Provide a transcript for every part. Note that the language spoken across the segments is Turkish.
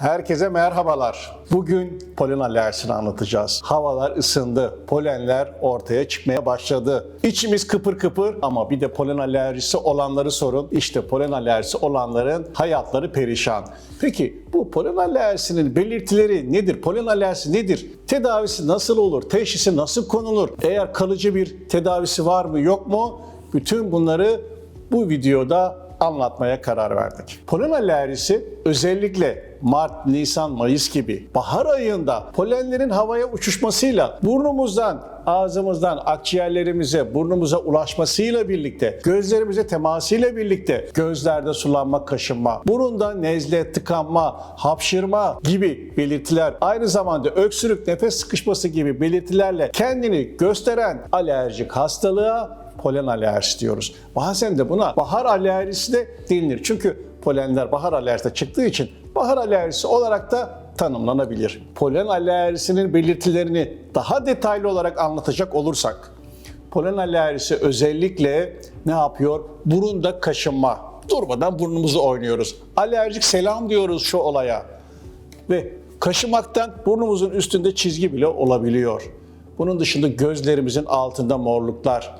Herkese merhabalar. Bugün polen alerjisini anlatacağız. Havalar ısındı, polenler ortaya çıkmaya başladı. İçimiz kıpır kıpır ama bir de polen alerjisi olanları sorun. İşte polen alerjisi olanların hayatları perişan. Peki bu polen alerjisinin belirtileri nedir? Polen alerjisi nedir? Tedavisi nasıl olur? Teşhisi nasıl konulur? Eğer kalıcı bir tedavisi var mı yok mu? Bütün bunları bu videoda anlatmaya karar verdik. Polen alerjisi özellikle Mart, Nisan, Mayıs gibi bahar ayında polenlerin havaya uçuşmasıyla burnumuzdan, ağzımızdan akciğerlerimize, burnumuza ulaşmasıyla birlikte, gözlerimize temasıyla birlikte gözlerde sulanma, kaşınma, burunda nezle, tıkanma, hapşırma gibi belirtiler, aynı zamanda öksürük, nefes sıkışması gibi belirtilerle kendini gösteren alerjik hastalığa polen alerjisi diyoruz. Bazen de buna bahar alerjisi de denilir. Çünkü polenler bahar alerjisi çıktığı için bahar alerjisi olarak da tanımlanabilir. Polen alerjisinin belirtilerini daha detaylı olarak anlatacak olursak, polen alerjisi özellikle ne yapıyor? Burunda kaşınma. Durmadan burnumuzu oynuyoruz. Alerjik selam diyoruz şu olaya. Ve kaşımaktan burnumuzun üstünde çizgi bile olabiliyor. Bunun dışında gözlerimizin altında morluklar,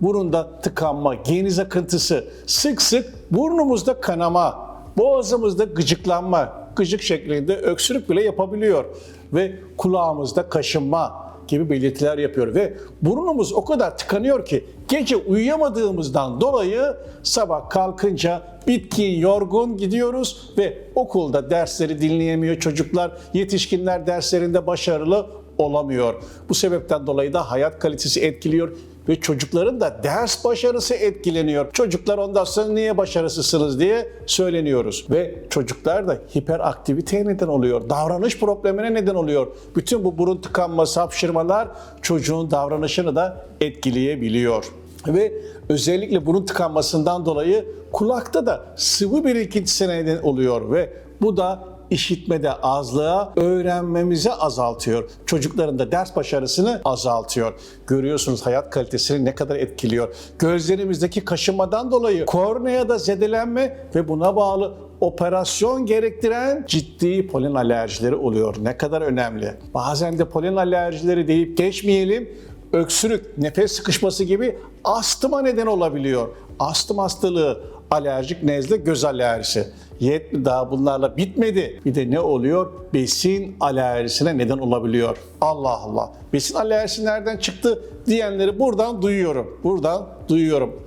burunda tıkanma, geniz akıntısı, sık sık burnumuzda kanama, boğazımızda gıcıklanma, gıcık şeklinde öksürük bile yapabiliyor ve kulağımızda kaşınma gibi belirtiler yapıyor ve burnumuz o kadar tıkanıyor ki gece uyuyamadığımızdan dolayı sabah kalkınca bitkin, yorgun gidiyoruz ve okulda dersleri dinleyemiyor çocuklar, yetişkinler derslerinde başarılı olamıyor. Bu sebepten dolayı da hayat kalitesi etkiliyor ve çocukların da ders başarısı etkileniyor. Çocuklar ondan sonra niye başarısızsınız diye söyleniyoruz. Ve çocuklar da hiperaktiviteye neden oluyor. Davranış problemine neden oluyor. Bütün bu burun tıkanması, hapşırmalar çocuğun davranışını da etkileyebiliyor. Ve özellikle burun tıkanmasından dolayı kulakta da sıvı birikintisine neden oluyor ve bu da işitmede azlığa, öğrenmemizi azaltıyor. Çocukların da ders başarısını azaltıyor. Görüyorsunuz hayat kalitesini ne kadar etkiliyor. Gözlerimizdeki kaşınmadan dolayı korneada zedelenme ve buna bağlı operasyon gerektiren ciddi polen alerjileri oluyor. Ne kadar önemli. Bazen de polen alerjileri deyip geçmeyelim öksürük, nefes sıkışması gibi astıma neden olabiliyor. Astım hastalığı, alerjik nezle, göz alerjisi. Yetmi daha bunlarla bitmedi. Bir de ne oluyor? Besin alerjisine neden olabiliyor. Allah Allah. Besin alerjisi nereden çıktı diyenleri buradan duyuyorum. Buradan duyuyorum.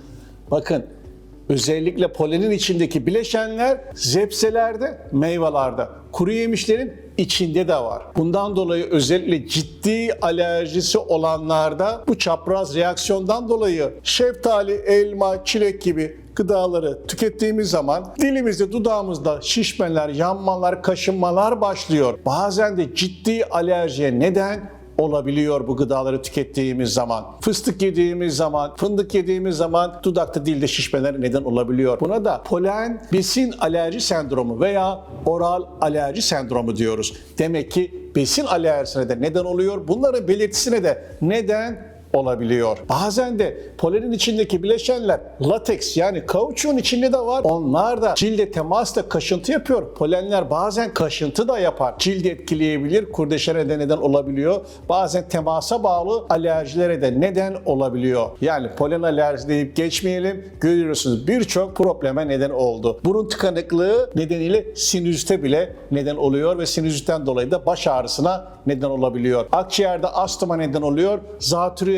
Bakın özellikle polenin içindeki bileşenler zepselerde, meyvelerde, kuru yemişlerin içinde de var. Bundan dolayı özellikle ciddi alerjisi olanlarda bu çapraz reaksiyondan dolayı şeftali, elma, çilek gibi gıdaları tükettiğimiz zaman dilimizde, dudağımızda şişmeler, yanmalar, kaşınmalar başlıyor. Bazen de ciddi alerjiye neden olabiliyor bu gıdaları tükettiğimiz zaman. Fıstık yediğimiz zaman, fındık yediğimiz zaman dudakta dilde şişmeler neden olabiliyor. Buna da polen besin alerji sendromu veya oral alerji sendromu diyoruz. Demek ki besin alerjisine de neden oluyor. Bunların belirtisine de neden olabiliyor. Bazen de polenin içindeki bileşenler lateks yani kauçuğun içinde de var. Onlar da cilde temasla kaşıntı yapıyor. Polenler bazen kaşıntı da yapar. Cildi etkileyebilir, kurdeşene de neden olabiliyor. Bazen temasa bağlı alerjilere de neden olabiliyor. Yani polen alerjisi deyip geçmeyelim. Görüyorsunuz birçok probleme neden oldu. Burun tıkanıklığı nedeniyle sinüzite bile neden oluyor ve sinüzitten dolayı da baş ağrısına neden olabiliyor. Akciğerde astıma neden oluyor.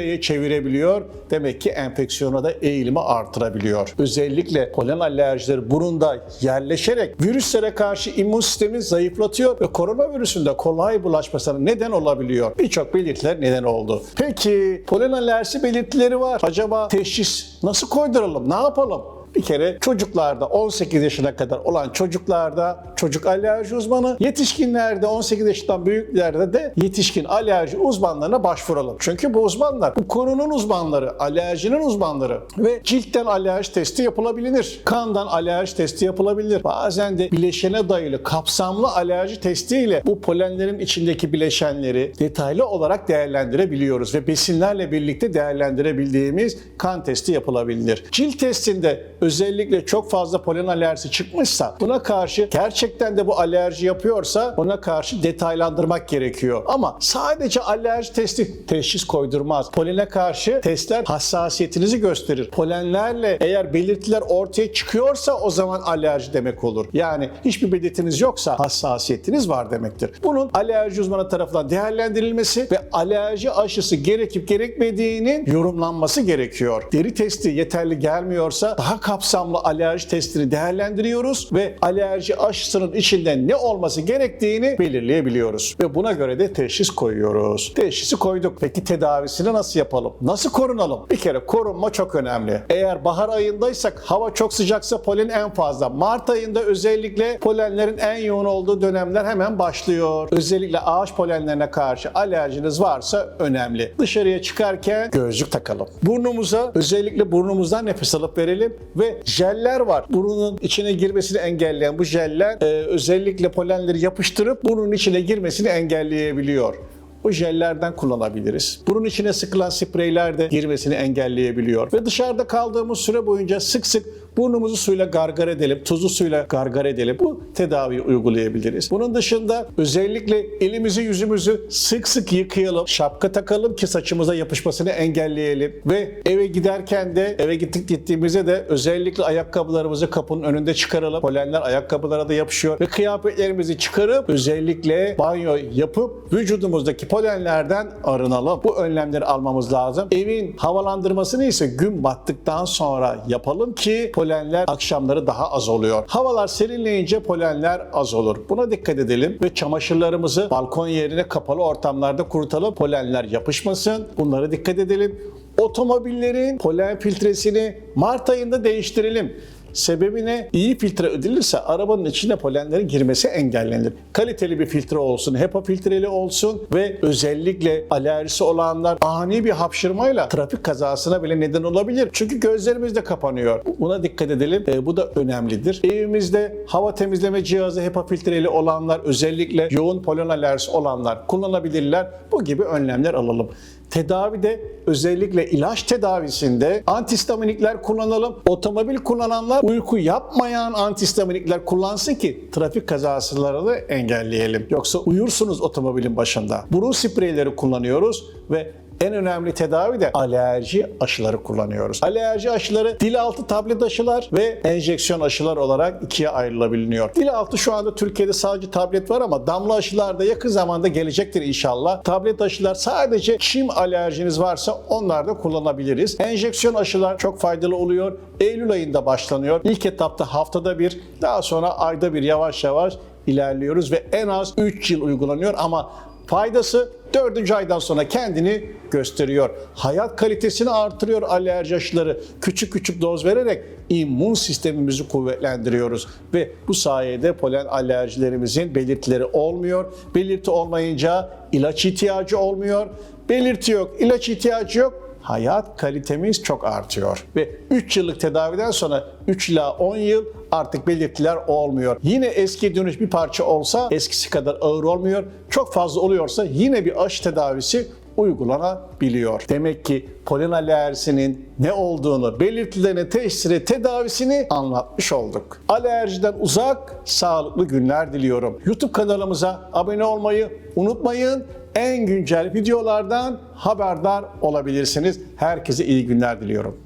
Zatürreye çevirebiliyor. Demek ki enfeksiyona da eğilimi artırabiliyor. Özellikle polen alerjileri burunda yerleşerek virüslere karşı immün sistemi zayıflatıyor ve koronavirüsün de kolay bulaşmasına neden olabiliyor. Birçok belirtiler neden oldu. Peki polen alerjisi belirtileri var. Acaba teşhis nasıl koyduralım? Ne yapalım? Bir kere çocuklarda 18 yaşına kadar olan çocuklarda çocuk alerji uzmanı, yetişkinlerde 18 yaşından büyüklerde de yetişkin alerji uzmanlarına başvuralım. Çünkü bu uzmanlar bu konunun uzmanları, alerjinin uzmanları ve ciltten alerji testi yapılabilir. Kandan alerji testi yapılabilir. Bazen de bileşene dayalı kapsamlı alerji testiyle bu polenlerin içindeki bileşenleri detaylı olarak değerlendirebiliyoruz ve besinlerle birlikte değerlendirebildiğimiz kan testi yapılabilir. Cilt testinde özellikle çok fazla polen alerjisi çıkmışsa buna karşı gerçekten de bu alerji yapıyorsa ona karşı detaylandırmak gerekiyor. Ama sadece alerji testi teşhis koydurmaz. Polene karşı testler hassasiyetinizi gösterir. Polenlerle eğer belirtiler ortaya çıkıyorsa o zaman alerji demek olur. Yani hiçbir belirtiniz yoksa hassasiyetiniz var demektir. Bunun alerji uzmanı tarafından değerlendirilmesi ve alerji aşısı gerekip gerekmediğinin yorumlanması gerekiyor. Deri testi yeterli gelmiyorsa daha kapsamlı alerji testini değerlendiriyoruz ve alerji aşısının içinde ne olması gerektiğini belirleyebiliyoruz. Ve buna göre de teşhis koyuyoruz. Teşhisi koyduk. Peki tedavisini nasıl yapalım? Nasıl korunalım? Bir kere korunma çok önemli. Eğer bahar ayındaysak hava çok sıcaksa polen en fazla. Mart ayında özellikle polenlerin en yoğun olduğu dönemler hemen başlıyor. Özellikle ağaç polenlerine karşı alerjiniz varsa önemli. Dışarıya çıkarken gözlük takalım. Burnumuza özellikle burnumuzdan nefes alıp verelim ve jeller var. Burnunun içine girmesini engelleyen bu jeller e, özellikle polenleri yapıştırıp burnun içine girmesini engelleyebiliyor. O jellerden kullanabiliriz. Bunun içine sıkılan spreyler de girmesini engelleyebiliyor. Ve dışarıda kaldığımız süre boyunca sık sık burnumuzu suyla gargar edelim, tuzlu suyla gargar edelim. Bu tedaviyi uygulayabiliriz. Bunun dışında özellikle elimizi yüzümüzü sık sık yıkayalım, şapka takalım ki saçımıza yapışmasını engelleyelim. Ve eve giderken de eve gittik gittiğimizde de özellikle ayakkabılarımızı kapının önünde çıkaralım. Polenler ayakkabılara da yapışıyor ve kıyafetlerimizi çıkarıp özellikle banyo yapıp vücudumuzdaki polenlerden arınalım. Bu önlemleri almamız lazım. Evin havalandırmasını ise gün battıktan sonra yapalım ki polenler akşamları daha az oluyor. Havalar serinleyince polenler az olur. Buna dikkat edelim ve çamaşırlarımızı balkon yerine kapalı ortamlarda kurutalım. Polenler yapışmasın. Bunlara dikkat edelim. Otomobillerin polen filtresini Mart ayında değiştirelim. Sebebi ne? İyi filtre ödülürse arabanın içine polenlerin girmesi engellenir. Kaliteli bir filtre olsun, HEPA filtreli olsun ve özellikle alerjisi olanlar ani bir hapşırmayla trafik kazasına bile neden olabilir. Çünkü gözlerimiz de kapanıyor. Buna dikkat edelim. E, bu da önemlidir. Evimizde hava temizleme cihazı HEPA filtreli olanlar özellikle yoğun polen alerjisi olanlar kullanabilirler. Bu gibi önlemler alalım. Tedavide özellikle ilaç tedavisinde antihistaminikler kullanalım. Otomobil kullananlar uyku yapmayan antihistaminikler kullansın ki trafik kazalarını engelleyelim. Yoksa uyursunuz otomobilin başında. Burun spreyleri kullanıyoruz ve en önemli tedavi de alerji aşıları kullanıyoruz. Alerji aşıları dil altı tablet aşılar ve enjeksiyon aşılar olarak ikiye ayrılabiliyor. Dil altı şu anda Türkiye'de sadece tablet var ama damla aşılar da yakın zamanda gelecektir inşallah. Tablet aşılar sadece çim alerjiniz varsa onlar da kullanabiliriz. Enjeksiyon aşılar çok faydalı oluyor. Eylül ayında başlanıyor. İlk etapta haftada bir, daha sonra ayda bir yavaş yavaş ilerliyoruz ve en az 3 yıl uygulanıyor ama faydası 4. aydan sonra kendini gösteriyor. Hayat kalitesini artırıyor alerji aşıları. Küçük küçük doz vererek immün sistemimizi kuvvetlendiriyoruz. Ve bu sayede polen alerjilerimizin belirtileri olmuyor. Belirti olmayınca ilaç ihtiyacı olmuyor. Belirti yok, ilaç ihtiyacı yok hayat kalitemiz çok artıyor. Ve 3 yıllık tedaviden sonra 3 ila 10 yıl artık belirtiler olmuyor. Yine eski dönüş bir parça olsa eskisi kadar ağır olmuyor. Çok fazla oluyorsa yine bir aşı tedavisi uygulanabiliyor. Demek ki polen alerjisinin ne olduğunu, belirtilerini, teşhiri, tedavisini anlatmış olduk. Alerjiden uzak, sağlıklı günler diliyorum. YouTube kanalımıza abone olmayı unutmayın. En güncel videolardan haberdar olabilirsiniz. Herkese iyi günler diliyorum.